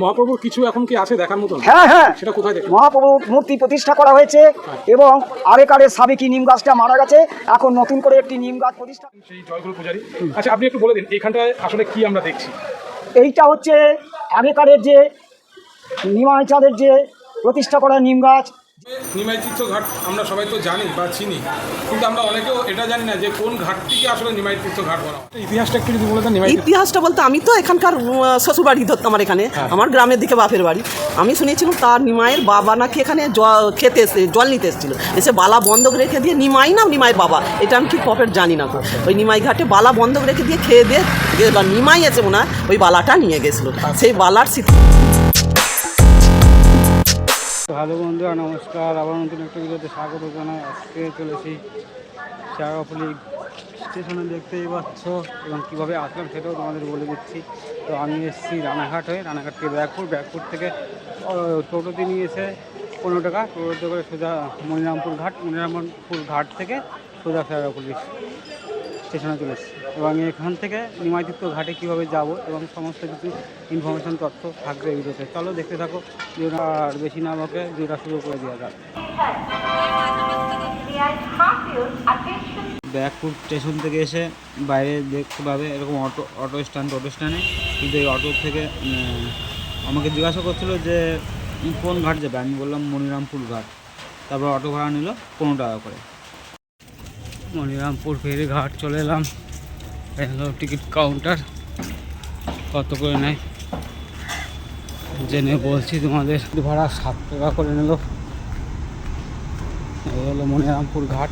মহাপ্রভুর কিছু এখন কি আছে দেখার মতো হ্যাঁ হ্যাঁ। সেটা কোথায় দেখবেন মহাপ্রভুর মূর্তি প্রতিষ্ঠা করা হয়েছে এবং আরেকারে সাবেকি নিম গাছটা মারা গেছে। এখন নতুন করে একটি নিম গাছ প্রতিষ্ঠা সেই জয়গুরু পূজারি। আচ্ছা আপনি একটু বলে দিন এখানটায় আসলে কি আমরা দেখছি? এইটা হচ্ছে আগেকারের যে নিমাইচাঁদের যে প্রতিষ্ঠা করা নিম গাছ নিমাই তীর্থ ঘাট আমরা সবাই তো জানি বা চিনি কিন্তু আমরা অনেকেও এটা জানি না যে কোন ঘাটটিকে আসলে নিমাই তীর্থ ঘাট বলা ইতিহাসটা একটু যদি বলে দেন নিমাই ইতিহাসটা বলতে আমি তো এখানকার শ্বশুর বাড়ি ধরতাম আমার এখানে আমার গ্রামের দিকে বাপের বাড়ি। আমি শুনেছিলাম তার নিমাইয়ের বাবা নাকি এখানে জল খেতে এসে জল নিতে এসেছিল। এসে বালা বন্ধক রেখে দিয়ে নিমাই না নিমাইয়ের বাবা? এটা আমি কি প্রফেট জানি না তো ওই নিমাই ঘাটে বালা বন্ধক রেখে দিয়ে খেয়ে দিয়ে নিমাই আছে মনে হয় ওই বালাটা নিয়ে গেছিল। সেই বালার স্মৃতি হ্যালো বন্ধুরা, নমস্কার। আবার নতুন একটা ভিডিওতে স্বাগত জানাই। আজকে চলেছি চারাপলি স্টেশনে দেখতেই পাচ্ছ এবং কীভাবে আসলাম সেটাও তোমাদের বলে দিচ্ছি। তো আমি এসেছি রানাঘাট হয়ে। রানাঘাট থেকে ব্যাগপুর ব্যাগপুর থেকে টোটোতে নিয়েছে পনেরো টাকা। টোটোতে করে সোজা মনিরামপুর ঘাট মনিরামপুর ঘাট থেকে সোজা চারাপলি স্টেশনে চলে এসেছি। এবং এখান থেকে নিমাইতীর্থ ঘাটে কীভাবে যাব এবং সমস্ত কিছু ইনফরমেশন তথ্য থাকবে এই ভিডিওতে চলো দেখতে থাকো আর বেশি না আমাকে ভিডিওটা শুরু করে দেওয়া যাক। ব্যাগপুর স্টেশন থেকে এসে বাইরে দেখতে পাবে এরকম অটো অটো স্ট্যান্ড, অটো স্ট্যান্ডে। কিন্তু এই অটো থেকে আমাকে জিজ্ঞাসা করছিল যে কোন ঘাট যাবে? আমি বললাম, মনিরামপুর ঘাট। তারপর অটো ভাড়া নিল পনেরো টাকা করে। মনিরামপুর ফেরি ঘাট চলে এলাম। Bangalore ticket counter. কত করে নেয়? জেনে বলছি তোমাদের। ভাড়া সাত টাকা করে নিল। এই হলো মনিরামপুর ঘাট।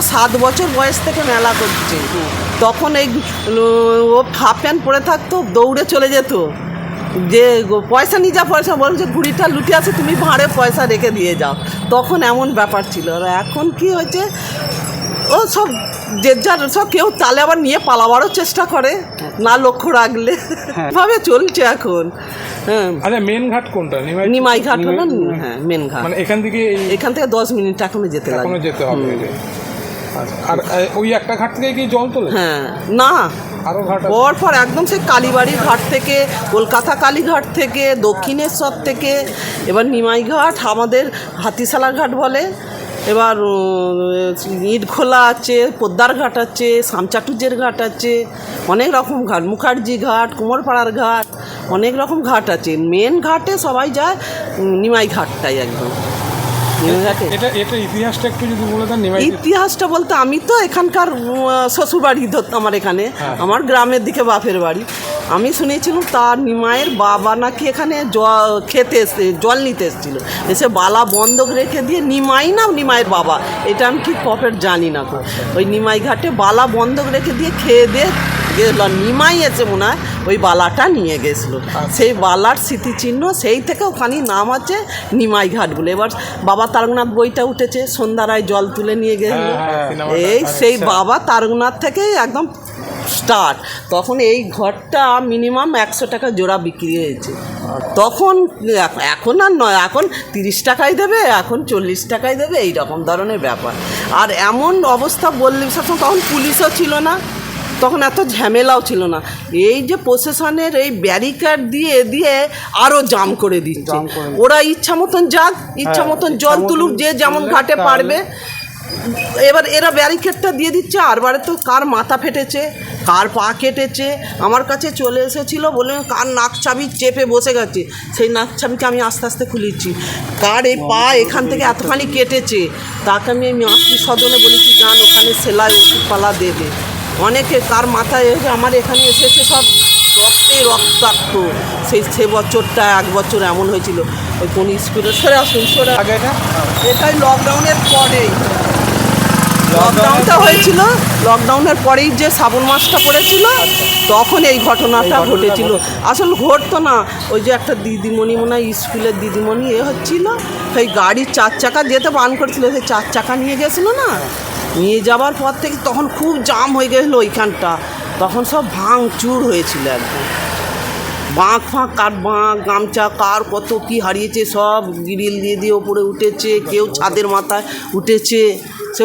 কর্তা সাত বছর বয়স থেকে মেলা করছে। তখন এই ও হাফ প্যান্ট পরে থাকতো দৌড়ে চলে যেত। যে পয়সা নিয়ে যা পয়সা বল যে কুড়িটা লুটে আছে তুমি ভাঁড়ে পয়সা রেখে দিয়ে যাও। তখন এমন ব্যাপার ছিল। আর এখন কি হয়েছে ও সব যে যার সব কেউ তালে আবার নিয়ে পালাবারও চেষ্টা করে না লক্ষ্য রাখলে। ভাবে চলছে এখন। হ্যাঁ। আচ্ছা মেন ঘাট কোনটা? নিমাই ঘাট? হলো হ্যাঁ মেন ঘাট। মানে এখান থেকে এখান থেকে দশ মিনিট এখনও যেতে লাগে। যেতে হবে। আচ্ছা, আর ওই একটা ঘাট থেকে কি জল তোলে? হ্যাঁ না। আরও ঘাট আছে? পর পর একদম সেই কালীবাড়ির ঘাট থেকে কলকাতা কালীঘাট থেকে দক্ষিণেশ্বর থেকে এবার নিমাইঘাট আমাদের হাতিশালা ঘাট বলে এবার ইটখোলা আছে পোদ্দার ঘাট আছে সামচাটুজের ঘাট আছে অনেক রকম ঘাট মুখার্জি ঘাট কুমোরপাড়ার ঘাট অনেক রকম ঘাট আছে। মেন ঘাটে সবাই যায় নিমাই ঘাটটাই একদম। এটা এটা ইতিহাসটা একটু যদি বলে দেন ইতিহাসটা বলতে আমি তো এখানকার শ্বশুর বাড়ি ধরতাম আমার এখানে। আমার গ্রামের দিকে বাপের বাড়ি। আমি শুনেছিলাম তার নিমাইয়ের বাবা নাকি এখানে জল খেতে এসে জল নিতে এসেছিল। এসে বালা বন্ধক রেখে দিয়ে নিমাই না নিমাইয়ের বাবা? এটা আমি কি প্রফেট জানি না তো ওই নিমাই ঘাটে বালা বন্ধক রেখে দিয়ে খেয়ে দিয়ে গেল নিমাই এসে মনে হয় ওই বালাটা নিয়ে গেছিল। সেই বালার স্মৃতিচিহ্ন সেই থেকে ওখানে নাম আছে নিমাই ঘাট বলে। এবার বাবা তারকনাথ বইটা উঠেছে সন্ধ্যারায় জল তুলে নিয়ে গেল। হ্যাঁ, এই সেই বাবা তারকনাথ থেকে একদম স্টার্ট। তখন এই ঘরটা মিনিমাম একশো টাকা জোড়া বিক্রি হয়েছে। তখন এখ- এখন আর নয় এখন তিরিশ টাকায় দেবে এখন চল্লিশ টাকায় দেবে এই রকম ধরনের ব্যাপার। আর এমন অবস্থা বললে তখন পুলিশও ছিল না। তখন এত ঝামেলাও ছিল না। এই যে প্রশাসনের এই ব্যারিকেড দিয়ে দিয়ে আরও জাম করে দিচ্ছে। ওরা ইচ্ছা মতন যাক ইচ্ছা মতন জল তুলুক যে যেমন ঘাটে পারবে। এবার এরা ব্যারিকেডটা দিয়ে দিচ্ছে আর বারে তো কার মাথা ফেটেছে কার পা কেটেছে। আমার কাছে চলে এসেছিল বলে কার নাক চাবি চেপে বসে গেছে। সেই নাক চাবিকে আমি আস্তে আস্তে খুলেছি কার এই পা এখান থেকে এতখানি কেটেছে তাকে আমি আমি আত্মীয় স্বজনে বলেছি যান ওখানে সেলাই ওষুধপালা দেবে। অনেকে কার মাথায় এসে আমার এখানে এসেছে সব রক্তে রক্তাক্ত। সেই সে বছরটা এক বছর এমন হয়েছিল। ওই কোন স্কুলে সরে আসুন সরে আগে এটা এটাই লকডাউনের পরেই। লকডাউনটা হয়েছিল। লকডাউনের পরেই যে শ্রাবণ মাসটা পড়েছিল তখন এই ঘটনাটা ঘটেছিল। আসলে ঘটতো না। ওই যে একটা দিদিমণি মনে হয় স্কুলের দিদিমণি এ হচ্ছিল। সেই গাড়ির চার চাকা যেতে বান করেছিল সেই চার চাকা নিয়ে গেছিল না? নিয়ে যাওয়ার পর থেকে তখন খুব জাম হয়ে গেছিল ওইখানটা। তখন সব ভাঙচুর হয়েছিল একদম। বাঁক ফাঁক, কাঠ বাঁক, গামছা, কার কত কি হারিয়েছে সব, গ্রিল দিয়ে দিয়ে ওপরে উঠেছে, কেউ ছাদের মাথায় উঠেছে। সে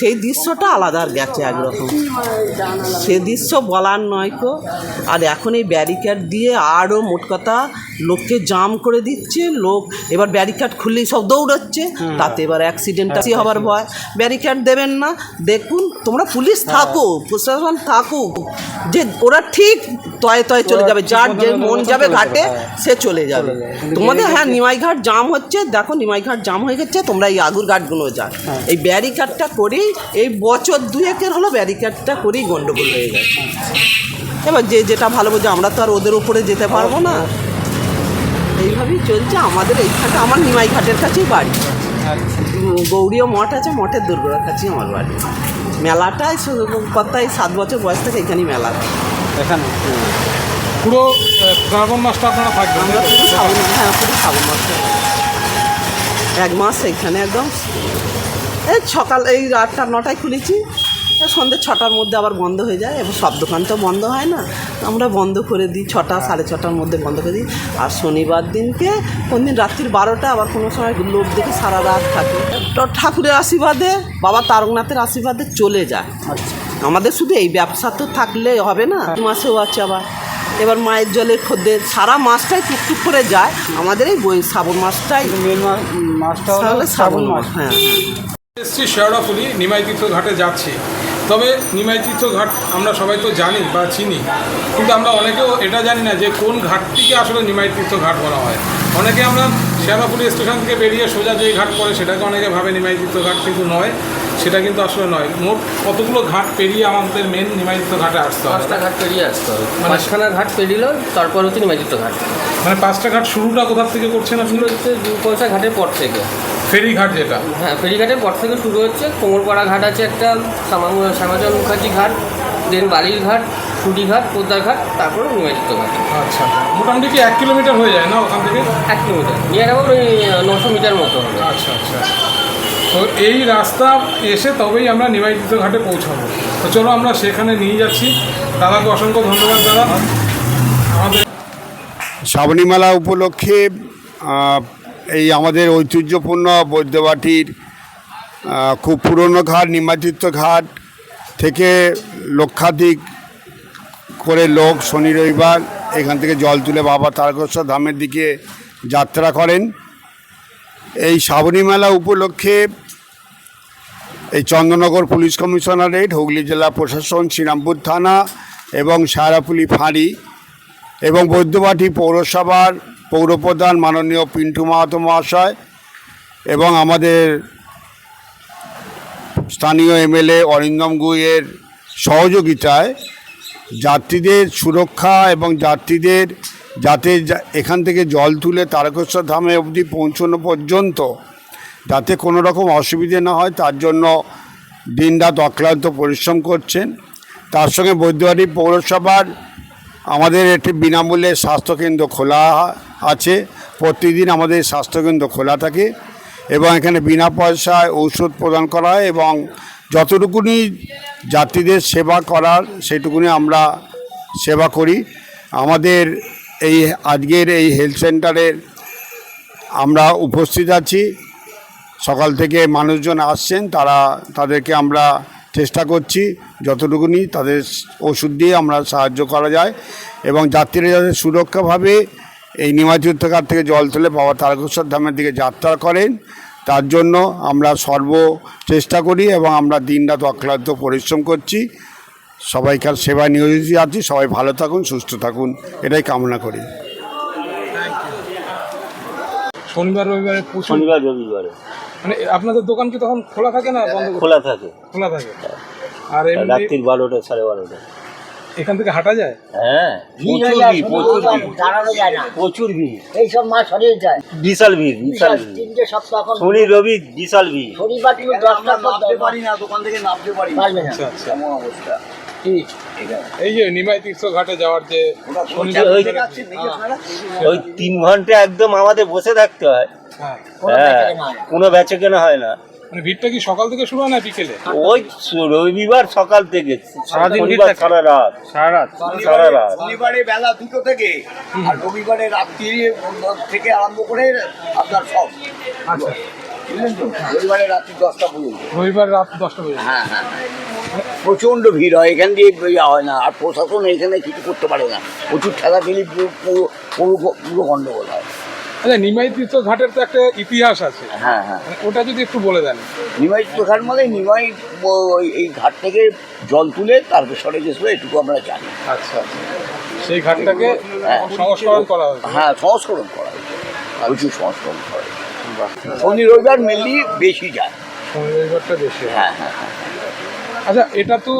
সেই দৃশ্যটা আলাদা আর গেছে একরকম। সে দৃশ্য বলার নয় কো। আর এখন এই ব্যারিকেড দিয়ে আরও মোট কথা লোককে জাম করে দিচ্ছে লোক এবার ব্যারিকেড খুললেই সব দৌড়াচ্ছে তাতে এবার অ্যাক্সিডেন্ট হবার ভয়। ব্যারিকেড দেবেন না দেখুন তোমরা পুলিশ থাকো প্রশাসন থাকুক। যে ওরা ঠিক তয়ে তয়ে চলে যাবে যার যে মন যাবে ঘাটে সে চলে যাবে। তোমাদের হ্যাঁ নিমাইঘাট জাম হচ্ছে দেখো নিমাইঘাট জাম হয়ে গেছে তোমরা এই আগুর ঘাটগুলো যাও এই ব্যারিকেডটা করেই এই বছর দুয়েকের হলো ব্যারিকেডটা করেই গন্ডগোল হয়ে গেছে এবার যে যেটা ভালো বোঝে আমরা তো আর ওদের উপরে যেতে পারব না। এইভাবেই চলছে আমাদের এইখানটা আমার নিমাই ঘাটের কাছেই বাড়ি। গৌরীয় মঠ আছে মঠের দুর্গার কাছেই আমার বাড়ি। মেলাটাই শুধু কথাই সাত বছর বয়স থেকে এখানেই মেলা। এখানে? পুরো শ্রাবণ মাসটা আপনারা থাকবেন আমরা পুরো শ্রাবণ হ্যাঁ পুরো শ্রাবণ মাস। এক মাস এখানে একদম এই সকাল এই আটটা নটায় খুলেছি। সন্ধ্যে ছটার মধ্যে আবার বন্ধ হয়ে যায় এবার সব দোকান তো বন্ধ হয় না। আমরা বন্ধ করে দিই ছটা সাড়ে ছটার মধ্যে বন্ধ করে দিই। আর শনিবার দিনকে কোন দিন রাত্রির বারোটা আবার কোনো সময় লোক দেখে সারা রাত থাকে। তো ঠাকুরের আশীর্বাদে বাবা তারকনাথের আশীর্বাদে চলে যায়। আমাদের শুধু এই ব্যবসা তো থাকলে হবে না। মাসেও আছে আবার। এবার মায়ের জলের খদ্দের সারা মাসটাই টুকটুক করে যায়। আমাদের এই বই শ্রাবণ মাসটাই মেন মাসটা হলো শ্রাবণ মাস। হ্যাঁ। এসছি শেওড়াফুলি নিমাই তীর্থ ঘাটে যাচ্ছি। তবে নিমাই তীর্থ ঘাট আমরা সবাই তো জানি বা চিনি, কিন্তু আমরা অনেকেও এটা জানি না যে কোন ঘাটটিকে আসলে নিমাইতীর্থ ঘাট বলা হয়। অনেকে আমরা শেওড়াফুলি স্টেশন থেকে বেরিয়ে সোজা যে ঘাট পড়ে সেটাকে অনেকে ভাবে নিমাই তীর্থ ঘাট কিন্তু নয়। সেটা কিন্তু আসলে নয়। মোট কতগুলো ঘাট পেরিয়ে আমাদের মেন নিমাই তীর্থ ঘাটে আসতে হবে? পাঁচটা ঘাট পেরিয়ে আসতে হবে। পাঁচখানা ঘাট পেরিয়ে তারপর হচ্ছে নিমাজিত ঘাট। মানে পাঁচটা ঘাট শুরুটা কোথা থেকে করছেন আপনি? শুরু হচ্ছে পয়সা ঘাটের পর থেকে। ফেরিঘাট যেটা। হ্যাঁ ফেরিঘাটের পর থেকে শুরু হচ্ছে। কোমরপাড়া ঘাট আছে একটা শ্যামা- শ্যামাচল মুখার্জি ঘাট দেন বালির ঘাট ঘাট পোদ্দার ঘাট তারপরে নিমাজিত ঘাট। আচ্ছা। মোটামুটি কি এক কিলোমিটার হয়ে যায় না ওখান থেকে? এক কিলোমিটার। নিয়ার অ্যাবাউট ওই নশো মিটার মতো হবে। আচ্ছা আচ্ছা। তো এই রাস্তা এসে তবেই আমরা নিমাইতীর্থ ঘাটে পৌঁছাবো। তো চলো আমরা সেখানে নিয়ে যাচ্ছি। দাদাকে অসংখ্য ধন্যবাদ, দাদা। আমাদের শ্রাবণী মেলা উপলক্ষে এই আমাদের ঐতিহ্যপূর্ণ বৈদ্যবাটির খুব পুরনো ঘাট নিমাতীর্থ ঘাট থেকে লক্ষাধিক করে লোক শনি রবিবার এখান থেকে জল তুলে বাবা তারকেশ্বর ধামের দিকে যাত্রা করেন। এই শ্রাবণী মেলা উপলক্ষে এই চন্দ্রনগর পুলিশ কমিশনারেট, হুগলি জেলা প্রশাসন, শ্রীরামপুর থানা এবং সায়রাপুলি ফাঁড়ি এবং বৈদ্যবাটি পৌরসভার পৌরপ্রধান মাননীয় পিন্টু মাহাতো মহাশয় এবং আমাদের স্থানীয় এমএলএ অরিন্দম গুইয়ের সহযোগিতায় যাত্রীদের সুরক্ষা এবং যাত্রীদের যাতে এখান থেকে জল তুলে তারকেশ্বর ধামে অবধি পৌঁছানো পর্যন্ত যাতে কোনো রকম অসুবিধে না হয়, তার জন্য দিনরাত অক্লান্ত পরিশ্রম করছেন। তার সঙ্গে বৈদ্যবাটি পৌরসভার আমাদের একটি বিনামূল্যে স্বাস্থ্যকেন্দ্র খোলা আছে। প্রতিদিন আমাদের স্বাস্থ্যকেন্দ্র খোলা থাকে এবং এখানে বিনা পয়সায় ঔষধ প্রদান করা হয় এবং যতটুকুনি যাত্রীদের সেবা করার, সেটুকুনি আমরা সেবা করি। আমাদের এই আজকের এই হেলথ সেন্টারের আমরা উপস্থিত আছি। সকাল থেকে মানুষজন আসছেন, তারা তাদেরকে আমরা চেষ্টা করছি যতটুকুনি তাদের ওষুধ দিয়ে আমরা সাহায্য করা যায় এবং যাত্রীরা যাতে সুরক্ষাভাবে এই নিমাতীর্থঘাট থেকে জল তুলে বাবা তারকেশ্বর ধামের দিকে যাত্রা করেন, তার জন্য আমরা সর্ব চেষ্টা করি এবং আমরা দিনরাত অক্লান্ত পরিশ্রম করছি। সবাইকার সেবায় নিয়োজিত আছি সবাই ভালো থাকুন সুস্থ থাকুন এটাই কামনা করি। শনিবার রবিবারে প্রচুর শনিবার রবিবারে। মানে আপনাদের দোকান কি তখন খোলা থাকে না বন্ধ খোলা থাকে। খোলা থাকে। আর এমনি রাত্রির বারোটা সাড়ে বারোটা। এখান থেকে হাঁটা যায়? হ্যাঁ। প্রচুর ভিড় প্রচুর ভিড়। দাঁড়ানো যায় না। প্রচুর ভিড়। এইসব মাছ সরিয়ে যায়। বিশাল ভিড় বিশাল ভিড়। তিনটে সপ্তাহ এখন শনি রবি বিশাল ভিড়। শনিবার দশটার পর পারি না দোকান থেকে নামতে পারি পারবে না। আচ্ছা আচ্ছা। এই যে নিমাই তীর্থ ঘাটে যাওয়ার যে ওই তিন ঘণ্টা একদম আমাদের বসে থাকতে হয়। হ্যাঁ। হ্যাঁ কোনো বেচে কেনা হয় না। মানে ভিড়টা কি সকাল থেকে শুরু হয় না বিকেলে? ওই রবিবার সকাল থেকে। সারাদিন? সারা রাত সারা রাত। সারা রাত। শনিবারে বেলা দুটো থেকে আর রবিবারে রাত্রি থেকে আরম্ভ করে আপনার সব। আচ্ছা। রবিবারে রাত্রি দশটা পর্যন্ত। রবিবার রাত দশটা বেজে হ্যাঁ হ্যাঁ। প্রচণ্ড ভিড় হয় এখান দিয়ে ইয়া হয় না আর প্রশাসন এখানে কিছু করতে পারে না। প্রচুর ঠেলাঠেলি পুরো পুরো পুরো গণ্ডগোল হয়। আচ্ছা নিমাই তীর্থ ঘাটের তো একটা ইতিহাস আছে। হ্যাঁ হ্যাঁ। মানে ওটা যদি একটু বলে দেন। নিমাই ঘাট মানে নিমাই এই ঘাট থেকে জল তুলে তারপর সরে গেছিল এটুকু আমরা জানি। আচ্ছা আচ্ছা। সেই ঘাটটাকে হ্যাঁ। সংস্করণ করা হয়েছে। হ্যাঁ সংস্করণ করা হয়েছে। প্রচুর সংস্করণ করা হয়েছে। শনি রবিবার মেনলি বেশি যায়। শনি রবিবারটা বেশি হ্যাঁ হ্যাঁ হ্যাঁ। আচ্ছা এটা তো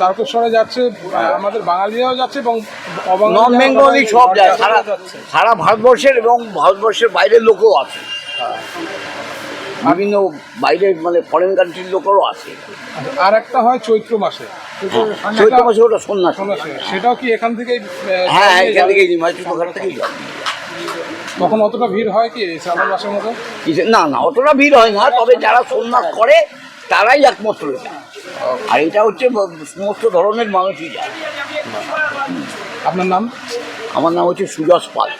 তারকেশ্বরে যাচ্ছে আমাদের বাঙালিরাও যাচ্ছে এবং নন বেঙ্গলি সব যায়। সারা সারা ভারতবর্ষের এবং ভারতবর্ষের বাইরের লোকও আছে। বিভিন্ন বাইরের মানে ফরেন কান্ট্রির লোকেরও আছে। আচ্ছা, আর একটা হয় চৈত্র মাসে। চৈত্র মাসে ওটা সন্ন্যাস। সেটাও কি এখান থেকেই হ্যাঁ হ্যাঁ এখান থেকে ঘাট থেকেই তখন অতটা ভিড় হয় কি শ্রাবণ মাসের মতো? না না অতটা ভিড় হয় না তবে যারা সন্ন্যাস করে তারাই একমাত্র আর এটা হচ্ছে সমস্ত ধরনের মানুষই যায় আপনার নাম? আমার নাম হচ্ছে সুজস পাল।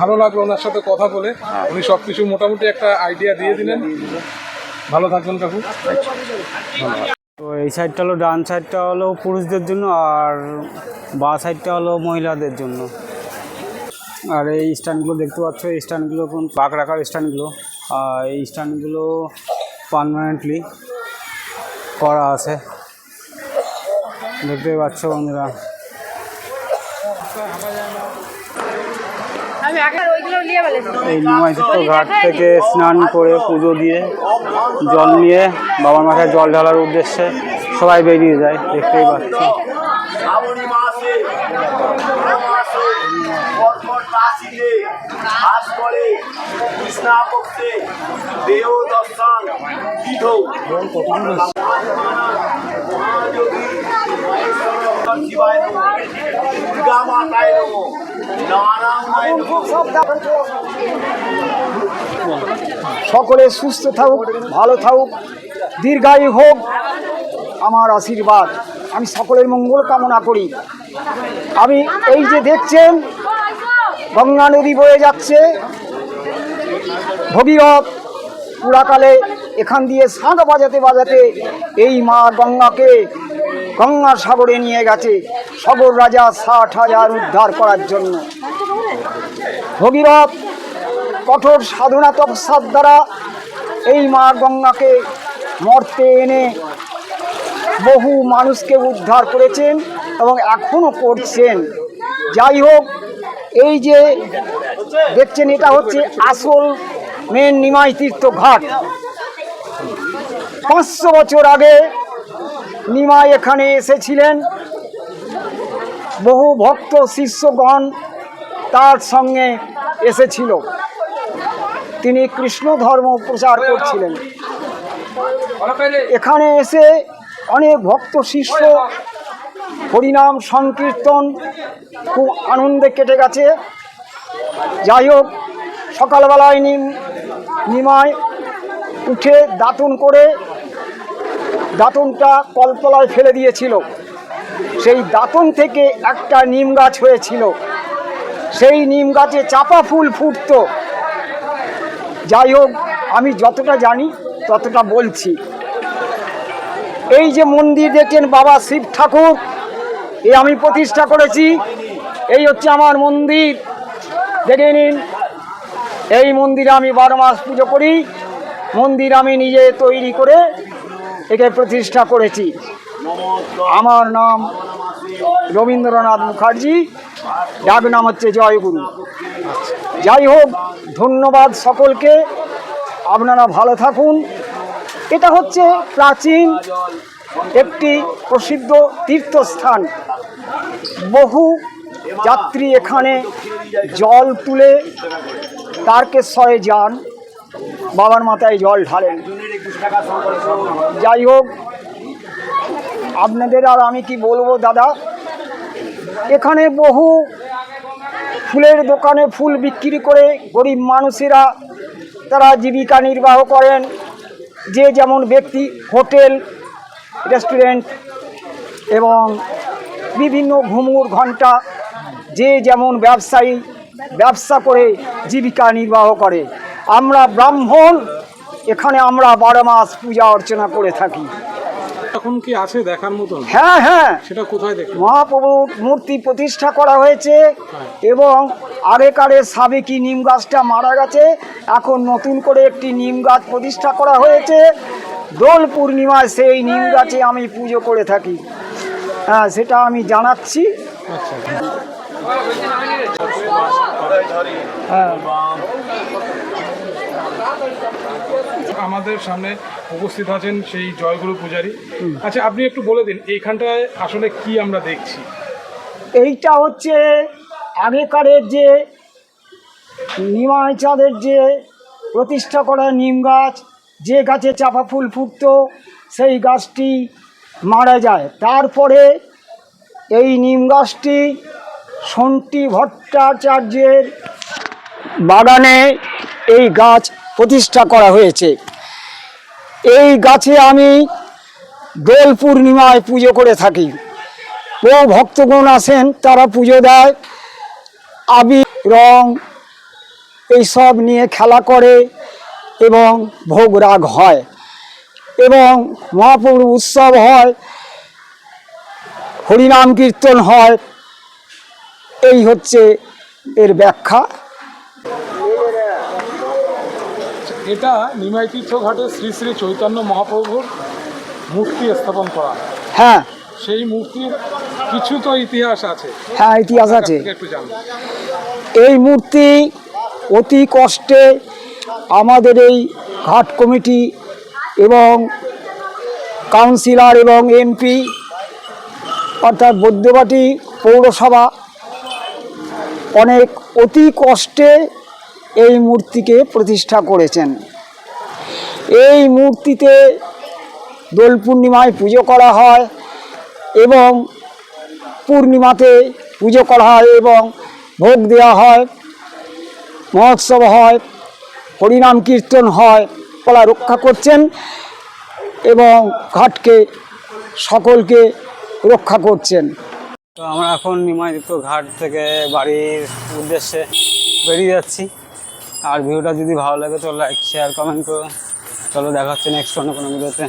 ভালো লাগল ওনার সাথে কথা বলে। উনি সব কিছু মোটামুটি একটা আইডিয়া দিয়ে দিলেন। ভালো থাকবেন কাকু। তো এই সাইডটা হলো ডান সাইডটা হলো পুরুষদের জন্য আর বা সাইডটা হলো মহিলাদের জন্য। আর এই স্ট্যান্ডগুলো দেখতে পাচ্ছ এই স্ট্যান্ডগুলো কোন পাক রাখার স্ট্যান্ডগুলো। আর এই স্ট্যান্ডগুলো পারমানেন্টলি করা আছে। দেখতে পাচ্ছ বন্ধুরা। এই নিমাইচিত্র ঘাট থেকে স্নান করে পুজো দিয়ে জল নিয়ে বাবার মাথায় জল ঢালার উদ্দেশ্যে সবাই বেরিয়ে যায় দেখতেই পাচ্ছি। সকলে সুস্থ থাকুক, ভালো থাকুক, দীর্ঘায়ু হোক। আমার আশীর্বাদ। আমি সকলের মঙ্গল কামনা করি। আমি এই যে দেখছেন, গঙ্গা নদী বয়ে যাচ্ছে। ভগীরথ পুরাকালে এখান দিয়ে শাঁখ বাজাতে বাজাতে এই মা গঙ্গাকে গঙ্গা সাগরে নিয়ে গেছে। সাগর রাজা ষাট হাজার উদ্ধার করার জন্য। ভগীরথ কঠোর সাধনা তপস্যার দ্বারা এই মা গঙ্গাকে মর্তে এনে বহু মানুষকে উদ্ধার করেছেন এবং এখনও করছেন। যাই হোক, এই যে দেখছেন, এটা হচ্ছে আসল মেন নিমাই তীর্থ ঘাট পাঁচশো বছর আগে নিমাই এখানে এসেছিলেন। বহু ভক্ত, শিষ্যগণ তার সঙ্গে এসেছিল। তিনি কৃষ্ণ ধর্ম প্রচার করছিলেন। এখানে এসে অনেক ভক্ত, শিষ্য হরিনাম, সংকীর্তন খুব আনন্দে কেটে গেছে। যাই হোক, সকালবেলায় নিম নিমায় উঠে দাঁতন করে দাঁতনটা কলতলায় ফেলে দিয়েছিল। সেই দাঁতন থেকে একটা নিম গাছ হয়েছিল। সেই নিম গাছে চাপা ফুল ফুটতো। যাই হোক, আমি যতটা জানি ততটা বলছি। এই যে মন্দির দেখছেন বাবা শিব ঠাকুর, এ আমি প্রতিষ্ঠা করেছি। এই হচ্ছে আমার মন্দির। দেখে নিন, এই মন্দিরে আমি বারো মাস পুজো করি। মন্দির আমি নিজে তৈরি করে একে প্রতিষ্ঠা করেছি। আমার নাম রবীন্দ্রনাথ মুখার্জি। ডাক নাম হচ্ছে জয়গুরু। যাই হোক, ধন্যবাদ সকলকে। আপনারা ভালো থাকুন। এটা হচ্ছে প্রাচীন একটি প্রসিদ্ধ তীর্থস্থান। বহু যাত্রী এখানে জল তুলে তারকেশ্বরে যান। বাবার মাথায় জল ঢালেন। যাই হোক, আপনাদের আর আমি কি বলব, দাদা? এখানে বহু ফুলের দোকানে ফুল বিক্রি করে গরিব মানুষেরা তারা জীবিকা নির্বাহ করেন। যে যেমন ব্যক্তি, হোটেল, রেস্টুরেন্ট এবং বিভিন্ন ঘুমুর ঘণ্টা যে যেমন ব্যবসায়ী ব্যবসা করে জীবিকা নির্বাহ করে। আমরা ব্রাহ্মণ এখানে আমরা বারো মাস পূজা অর্চনা করে থাকি। এখন কি আছে দেখার মতন? হ্যাঁ হ্যাঁ। সেটা কোথায় দেখতে মহাপ্রভুর মূর্তি প্রতিষ্ঠা করা হয়েছে এবং আগেকারে সাবেকি নিম গাছটা মারা গেছে এখন নতুন করে একটি নিম গাছ প্রতিষ্ঠা করা হয়েছে। দোল পূর্ণিমায় সেই নিম গাছে আমি পুজো করে থাকি। হ্যাঁ সেটা আমি জানাচ্ছি। আচ্ছা। হ্যাঁ। আমাদের সামনে উপস্থিত আছেন সেই জয়গুরু পূজারী। আচ্ছা আপনি একটু বলে দিন, এইখানটায় আসলে কি আমরা দেখছি? এইটা হচ্ছে আগেকারের যে নিমাই চাঁদের যে প্রতিষ্ঠা করা নিম গাছ, যে গাছে চাপা ফুল ফুটতো, সেই গাছটি মারা যায়। তারপরে এই নিম গাছটি সন্টি ভট্টাচার্যের বাগানে এই গাছ প্রতিষ্ঠা করা হয়েছে। এই গাছে আমি দোল পূর্ণিমায় পুজো করে থাকি। বহু ভক্তগণ আসেন তারা পুজো দেয়। আবির রং, এইসব নিয়ে খেলা করে এবং ভোগ রাগ হয় এবং মহাপ্রভুর উৎসব হয়, হরিনাম কীর্তন হয়। এই হচ্ছে এর ব্যাখ্যা। এটা নিমাই তীর্থ ঘাটে শ্রী শ্রী চৈতন্য মহাপ্রভুর মূর্তি স্থাপন করা। হ্যাঁ। সেই মূর্তির কিছু তো ইতিহাস আছে। হ্যাঁ ইতিহাস আছে। একটু জানব। এই মূর্তি অতি কষ্টে আমাদের এই ঘাট কমিটি এবং কাউন্সিলর এবং এমপি অর্থাৎ বৈদ্যবাটি পৌরসভা অনেক অতি কষ্টে এই মূর্তিকে প্রতিষ্ঠা করেছেন। এই মূর্তিতে দোল পূর্ণিমায় পুজো করা হয় এবং পূর্ণিমাতে পুজো করা হয় এবং ভোগ দেওয়া হয়, মহোৎসব হয়, হরিনাম কীর্তন হয়, কলা রক্ষা করছেন এবং ঘাটকে, সকলকে রক্ষা করছেন। তো আমরা এখন নিমাইত ঘাট থেকে বাড়ির উদ্দেশ্যে বেরিয়ে যাচ্ছি। আর ভিডিওটা যদি ভালো লাগে তো লাইক শেয়ার কমেন্ট করো। চলো দেখা হচ্ছে নেক্সট অন্য কোনো ভিডিওতে।